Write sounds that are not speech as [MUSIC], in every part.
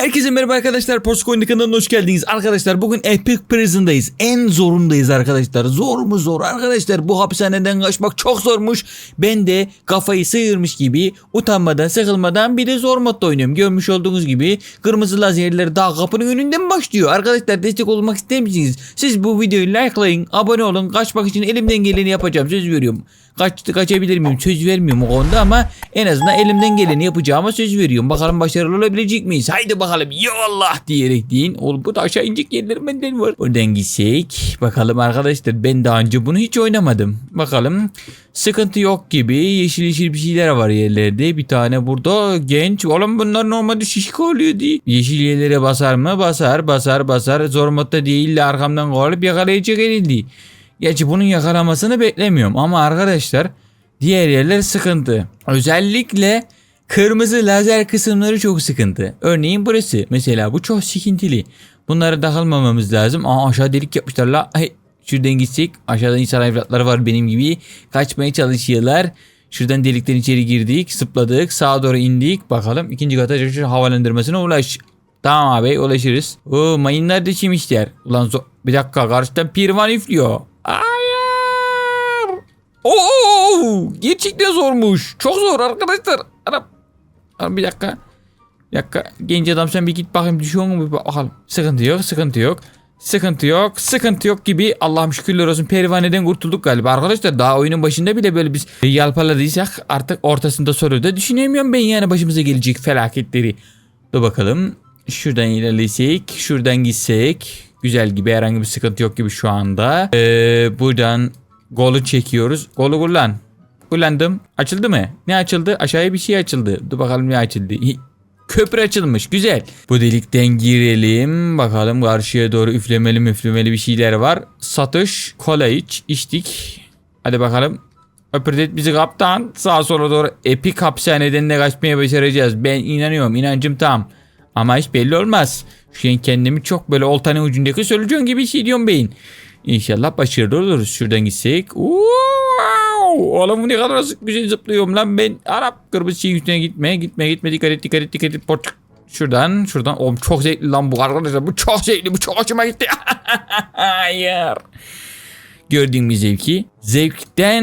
Herkese merhaba arkadaşlar. Porsche kanalına hoş geldiniz. Arkadaşlar bugün Epic Prison'dayız. En zorundayız arkadaşlar. Zor mu zor arkadaşlar. Bu hapishaneden kaçmak çok zormuş. Ben de kafayı sıyırmış gibi utanmadan sıkılmadan bir de zor modda oynuyorum. Görmüş olduğunuz gibi kırmızı lazerler daha kapının önünden başlıyor. Arkadaşlar destek olmak ister misiniz? Siz bu videoyu likelayın, abone olun. Kaçmak için elimden geleni yapacağım. Söz veriyorum. Kaç, kaçabilir miyim? Söz vermiyorum o konuda ama en azından elimden geleni yapacağıma söz veriyorum. Bakalım başarılı olabilecek miyiz? Haydi bakalım ya Allah diyerek deyin. Oğlum bu da aşağı inecek yerlerim benden var. Oradan gitsek. Bakalım arkadaşlar ben daha önce bunu hiç oynamadım. Bakalım sıkıntı yok gibi. Yeşil yeşil bir şeyler var yerlerde. Bir tane burada genç. Oğlum bunlar normalde şişik oluyor diye. Yeşil yerlere basar mı? Basar basar basar. Zor modda değil de arkamdan kovalayıp yakalayacak elindi. Gerçi bunun yakalamasını beklemiyorum ama arkadaşlar diğer yerler sıkıntı. Özellikle kırmızı lazer kısımları çok sıkıntı. Örneğin burası mesela bu çok sıkıntılı. Bunlara takılmamamız lazım. Aa aşağı delik yapmışlar la. Hey, şuradan gitsek aşağıda insan evlatları var benim gibi. Kaçmaya çalışıyorlar. Şuradan delikten içeri girdik, zıpladık, sağa doğru indik. Bakalım ikinci kata çalışır havalandırmasına ulaş. Tamam abi ulaşırız. Oo mayınlar da çimişler. Ulan bir dakika karşıdan pirvan üflüyor. Oo gerçekten zormuş. Çok zor arkadaşlar. Arap. Arap bir dakika. Bir dakika. Genç adam sen bir git bakayım düşüyor mu bakalım. Sıkıntı yok sıkıntı yok. Sıkıntı yok, sıkıntı yok gibi Allah'ım şükürler olsun pervaneden kurtulduk galiba. Arkadaşlar daha oyunun başında bile böyle biz yalpaladıysak artık ortasında soru da düşünemiyorum ben yani başımıza gelecek felaketleri. Dur bakalım. Şuradan ilerlesek, şuradan gitsek. Güzel gibi herhangi bir sıkıntı yok gibi şu anda. Ee, buradan golü çekiyoruz. Golü kullan. Kullandım. Açıldı mı? Ne açıldı? Aşağıya bir şey açıldı. Dur bakalım ne açıldı. [LAUGHS] Köprü açılmış. Güzel. Bu delikten girelim. Bakalım karşıya doğru üflemeli müflemeli bir şeyler var. Satış. Kola iç. içtik. Hadi bakalım. Öpürdet bizi kaptan. Sağa sola doğru epik hapishaneden de kaçmaya başaracağız. Ben inanıyorum. inancım tam. Ama hiç belli olmaz. Şu an kendimi çok böyle oltanın ucundaki solucan gibi hissediyorum beyin. İnşallah başarılı oluruz. Şuradan gitsek. Wow! Oğlum ne kadar güzel zıplıyorum lan ben. Arap kırmızı şeyin üstüne gitme. Gitme gitme dikkat et dikkat et dikkat et. Poç. Şuradan şuradan. Oğlum çok zevkli lan bu arkadaşlar. Bu çok zevkli. Bu çok hoşuma gitti. [LAUGHS] Hayır. Gördüğün bir zevki. Zevkten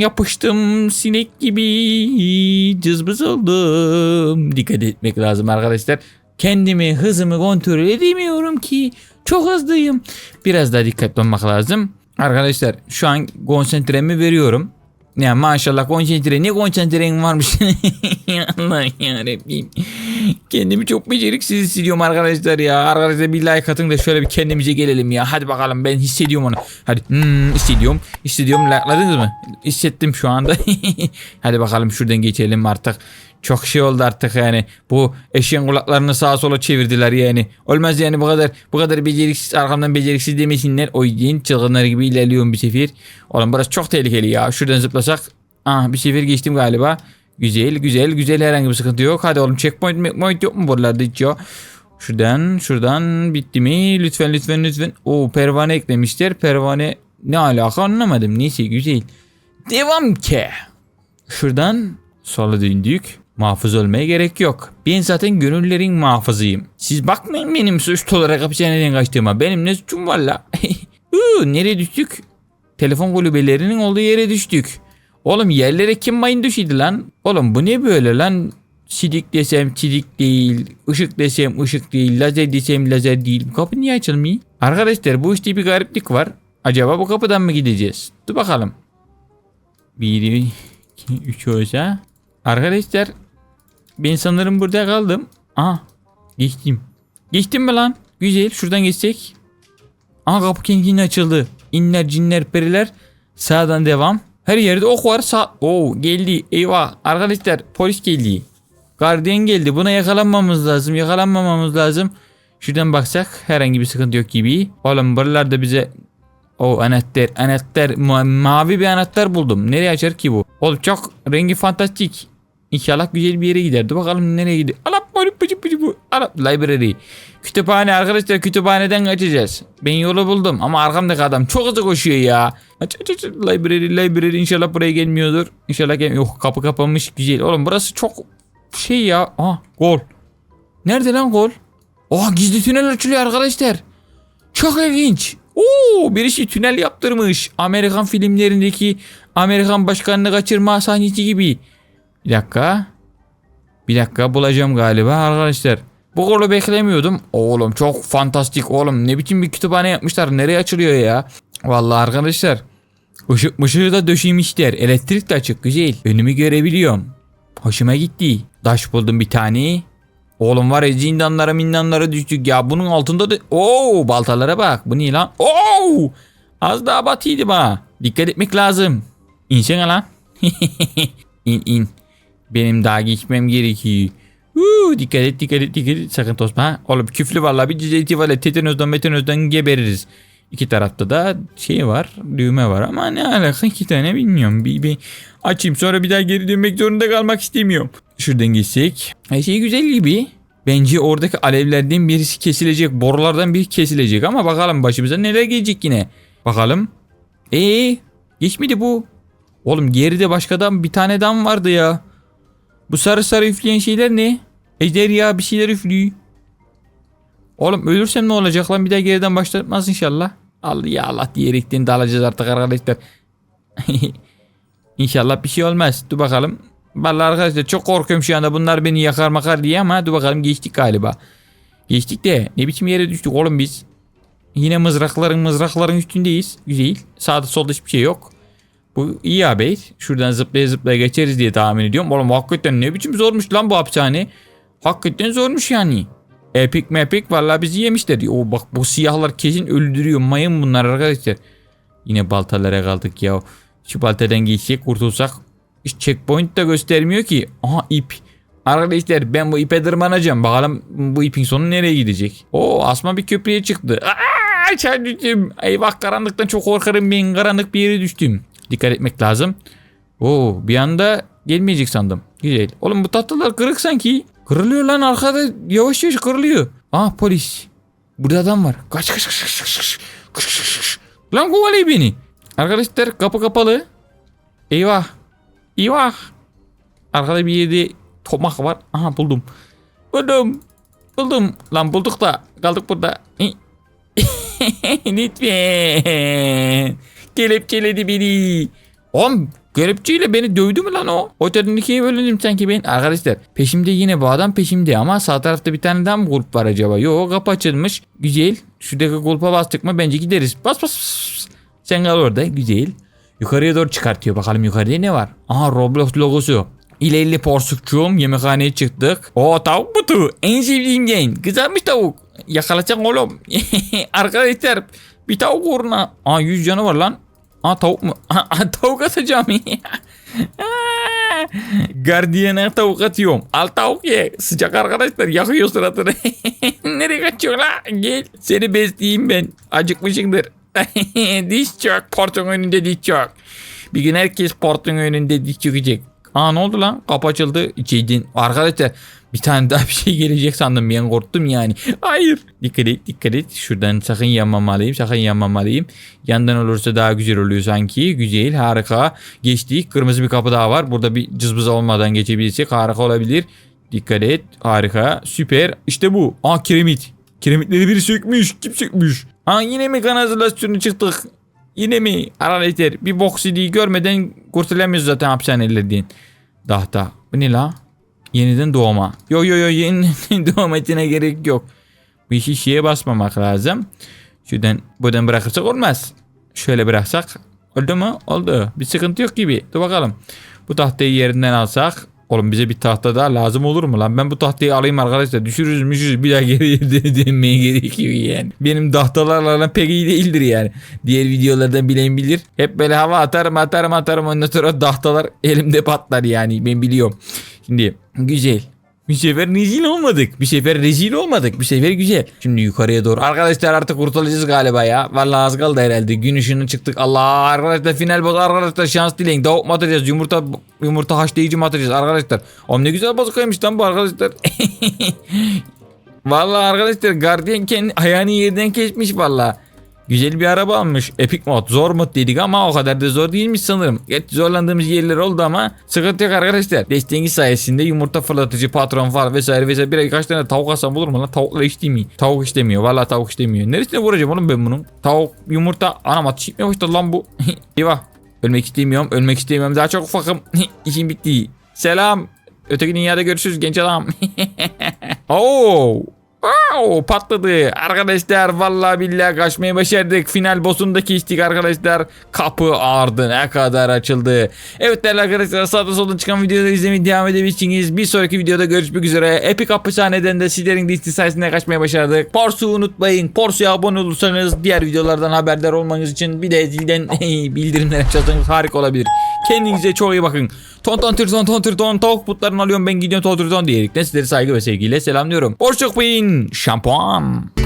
yapıştım sinek gibi cızbız oldum. Dikkat etmek lazım arkadaşlar. Kendimi hızımı kontrol edemiyorum ki. Çok hızlıyım. Biraz daha dikkatli olmak lazım. Arkadaşlar şu an konsantremi veriyorum. Ya maşallah konsantre ne konsantren varmış. [LAUGHS] Allah yarabbim. Kendimi çok beceriksiz hissediyorum arkadaşlar ya. Arkadaşlar bir like atın da şöyle bir kendimize gelelim ya. Hadi bakalım ben hissediyorum onu. Hadi hmm, hissediyorum. Hissediyorum. Like'ladınız mı? Hissettim şu anda. [LAUGHS] Hadi bakalım şuradan geçelim artık. Çok şey oldu artık yani. Bu eşeğin kulaklarını sağa sola çevirdiler yani. Olmaz yani bu kadar bu kadar beceriksiz arkamdan beceriksiz demesinler. O yeni çılgınlar gibi ilerliyorum bir sefer. Oğlum burası çok tehlikeli ya. Şuradan zıplasak. Ah bir sefer geçtim galiba. Güzel güzel güzel herhangi bir sıkıntı yok. Hadi oğlum checkpoint checkpoint yok mu buralarda hiç yok. Şuradan şuradan bitti mi? Lütfen lütfen lütfen. O pervane eklemişler. Pervane ne alaka anlamadım. Neyse güzel. Devam ki. Şuradan sola döndük. Muhafız olmaya gerek yok. Ben zaten gönüllerin muhafızıyım. Siz bakmayın benim suçlu olarak hapishaneden kaçtığıma. Benim ne suçum var la? [LAUGHS] Uuu, nereye düştük? Telefon kulübelerinin olduğu yere düştük. Oğlum yerlere kim mayın düşüydü lan? Oğlum bu ne böyle lan? Sidik desem sidik değil. ışık desem ışık değil. Lazer desem lazer değil. Bu kapı niye açılmıyor? Arkadaşlar bu işte bir gariplik var. Acaba bu kapıdan mı gideceğiz? Dur bakalım. 1, 2, 3 olsa. Arkadaşlar ben sanırım burada kaldım. Aha geçtim. Geçtim mi lan? Güzel şuradan geçsek. Aha kapı kendini açıldı. İnler cinler periler. Sağdan devam. Her yerde ok var. Sağ... Oo geldi. Eyvah. Arkadaşlar polis geldi. Gardiyan geldi. Buna yakalanmamız lazım. Yakalanmamamız lazım. Şuradan baksak herhangi bir sıkıntı yok gibi. Oğlum buralarda bize o anahtar anahtar ma- mavi bir anahtar buldum. Nereye açar ki bu? Oğlum çok rengi fantastik. İnşallah güzel bir yere gider. Dur bakalım nereye gidiyor. Alap böyle pıcı pıcı bu. Alap library. Kütüphane arkadaşlar kütüphaneden kaçacağız. Ben yolu buldum ama arkamdaki adam çok hızlı koşuyor ya. Aç aç aç library library inşallah buraya gelmiyordur. İnşallah gel yok kapı kapanmış güzel. Oğlum burası çok şey ya. Aha gol. Nerede lan kol? Oha gizli tünel açılıyor arkadaşlar. Çok ilginç. Oo, birisi tünel yaptırmış. Amerikan filmlerindeki Amerikan başkanını kaçırma sahnesi gibi. Bir dakika. Bir dakika bulacağım galiba arkadaşlar. Bu kolu beklemiyordum. Oğlum çok fantastik oğlum. Ne biçim bir kütüphane yapmışlar. Nereye açılıyor ya? Vallahi arkadaşlar. Işık mışığı da döşemişler. Elektrik de açık güzel. Önümü görebiliyorum. Hoşuma gitti. Taş buldum bir tane. Oğlum var ya zindanlara mindanlara düştük ya. Bunun altında da... Oo baltalara bak. Bu ne lan? Oo! Az daha batıydı ha. Dikkat etmek lazım. İnsene lan. [LAUGHS] in in. Benim daha geçmem gerekiyor. Uuu dikkat et dikkat et dikkat et. Sakın tosma. Oğlum küflü vallahi bir cizeti var. Tetanozdan metanozdan gebeririz. İki tarafta da şey var. Düğme var ama ne alaka iki tane bilmiyorum. Bir, bir açayım sonra bir daha geri dönmek zorunda kalmak istemiyorum. Şuradan gitsek. Her şey güzel gibi. Bence oradaki alevlerden birisi kesilecek. Borulardan biri kesilecek ama bakalım başımıza neler gelecek yine. Bakalım. Ee, geçmedi bu. Oğlum geride başkadan bir tane dam vardı ya. Bu sarı sarı üfleyen şeyler ne? Ejderha bir şeyler üflüyor. Oğlum ölürsem ne olacak lan bir daha geriden başlatmaz inşallah. Allah ya Allah diyerekten dalacağız artık arkadaşlar. [LAUGHS] İnşallah bir şey olmaz. Dur bakalım. Vallahi arkadaşlar çok korkuyorum şu anda bunlar beni yakar makar diye ama dur bakalım geçtik galiba. Geçtik de ne biçim yere düştük oğlum biz. Yine mızrakların mızrakların üstündeyiz. Güzel. Sağda solda hiçbir şey yok. Bu iyi haber. Şuradan zıplaya zıplaya geçeriz diye tahmin ediyorum. Oğlum hakikaten ne biçim zormuş lan bu hapishane. Hakikaten zormuş yani. Epik mepik vallahi bizi yemişler. O bak bu siyahlar kesin öldürüyor. Mayın bunlar arkadaşlar. Yine baltalara kaldık ya. Şu baltadan geçsek kurtulsak. Hiç checkpoint da göstermiyor ki. Aha ip. Arkadaşlar ben bu ipe tırmanacağım. Bakalım bu ipin sonu nereye gidecek. Oo asma bir köprüye çıktı. Aa, aşağı düştüm. Eyvah karanlıktan çok korkarım ben. Karanlık bir yere düştüm. Dikkat etmek lazım. Oo bir anda gelmeyecek sandım. Güzel. Oğlum bu tatlılar kırık sanki. Kırılıyor lan arkada yavaş yavaş kırılıyor. Ah polis. Burada adam var. Kaç kaç kaç kaç kaç kaç. Kaç. Lan kovalıyor beni. Arkadaşlar kapı kapalı. Eyvah. Eyvah. Arkada bir yerde tomak var. Aha buldum. Buldum. Buldum. Lan bulduk da kaldık burada. [LAUGHS] Lütfen. Kelepçeledi beni. Oğlum kelepçeyle beni dövdü mü lan o? Otelin ikiye bölündüm sanki ben. Arkadaşlar peşimde yine bu adam peşimde ama sağ tarafta bir tane daha mı grup var acaba? Yok kapı açılmış. Güzel. Şuradaki grupa bastık mı bence gideriz. Bas bas. Sen kal orada. Güzel. Yukarıya doğru çıkartıyor. Bakalım yukarıda ne var? Aha Roblox logosu. İlerli porsukçuğum yemekhaneye çıktık. O tavuk butu. En sevdiğim yiyin. Kızarmış tavuk. Yakalayacak oğlum. [LAUGHS] Arkadaşlar bir tavuk uğruna. Aa 100 canı var lan. Aa tavuk mu? [LAUGHS] Aa, tavuk atacağım. [LAUGHS] Gardiyana tavuk atıyorum. Al tavuk ye. Sıcak arkadaşlar yakıyor suratını. [LAUGHS] Nereye kaçıyor la? Gel. Seni besleyeyim ben. Acıkmışındır. diş çok. Portun önünde diş çok. Bir gün herkes portun önünde diş çökecek. Aa ne oldu lan? Kapı açıldı. İçeydin. Arkadaşlar bir tane daha bir şey gelecek sandım. Ben korktum yani. Hayır. Dikkat et dikkat et. Şuradan sakın yanmamalıyım. Sakın yanmamalıyım. Yandan olursa daha güzel oluyor sanki. Güzel harika. Geçtik. Kırmızı bir kapı daha var. Burada bir cızbız olmadan geçebilirsek harika olabilir. Dikkat et. Harika. Süper. İşte bu. Aa kiremit. Kiremitleri biri sökmüş. Kim sökmüş? Aa yine mi kanalizasyonu çıktık? Yine mi? Arkadaşlar bir bok CD'yi görmeden kurtulamıyoruz zaten hapishanelerden. Dahta. Bu ne la? Yeniden doğma. Yo yo yo [LAUGHS] yeniden doğmasına gerek yok. Bu işi şeye basmamak lazım. Şuradan buradan bırakırsak olmaz. Şöyle bıraksak. Oldu mu? Oldu. Bir sıkıntı yok gibi. Dur bakalım. Bu tahtayı yerinden alsak. Oğlum bize bir tahta daha lazım olur mu lan? Ben bu tahtayı alayım arkadaşlar. Düşürürüz müşürüz bir daha geriye dö- [LAUGHS] dönmeye gerekiyor yani. Benim tahtalarla pek iyi değildir yani. Diğer videolardan bilen bilir. Hep böyle hava atarım atarım atarım ondan sonra tahtalar elimde patlar yani ben biliyorum. Şimdi güzel. Bir sefer rezil olmadık. Bir sefer rezil olmadık. Bir sefer güzel. Şimdi yukarıya doğru. Arkadaşlar artık kurtulacağız galiba ya. Vallahi az kaldı herhalde. Gün ışığına çıktık. Allah arkadaşlar final bak arkadaşlar şans dileyin. Tavuk mu atacağız? Yumurta yumurta haşlayıcı mı atacağız arkadaşlar? Oğlum ne güzel bazukaymış lan bu arkadaşlar. [LAUGHS] Vallahi arkadaşlar gardiyan kendi ayağını yerden kesmiş vallahi. Güzel bir araba almış. Epic mod. Zor mod dedik ama o kadar da zor değilmiş sanırım. Geç zorlandığımız yerler oldu ama sıkıntı yok arkadaşlar. Desteğiniz sayesinde yumurta fırlatıcı, patron var vesaire vesaire. Bir kaç tane tavuk alsam olur mu lan? Tavukla istemiyor. Tavuk istemiyor. Valla tavuk istemiyor. Neresine vuracağım oğlum ben bunun? Tavuk, yumurta. Anam etmeye başladı lan bu. [LAUGHS] Eyvah. Ölmek istemiyorum. Ölmek istemiyorum. Daha çok ufakım. [LAUGHS] İşim bitti. Selam. Öteki dünyada görüşürüz genç adam. [LAUGHS] Oo. Wow, patladı. Arkadaşlar vallahi billahi kaçmayı başardık. Final boss'unu kestik arkadaşlar. Kapı ağırdı. Ne kadar açıldı. Evet değerli arkadaşlar sağda solda çıkan videoları izlemeye devam edebilirsiniz. Bir sonraki videoda görüşmek üzere. Epic hapishaneden de sizlerin listi sayesinde kaçmaya başardık. Porsu'yu unutmayın. Porsu'ya abone olursanız diğer videolardan haberdar olmanız için bir de zilden [LAUGHS] bildirimler açarsanız harika olabilir. Kendinize çok iyi bakın. Ton ton tır ton ton tır ton tavuk putlarını alıyorum ben gidiyorum ton tır ton diyerekten sizleri saygı ve sevgiyle selamlıyorum. Hoşçakalın. Şampuan.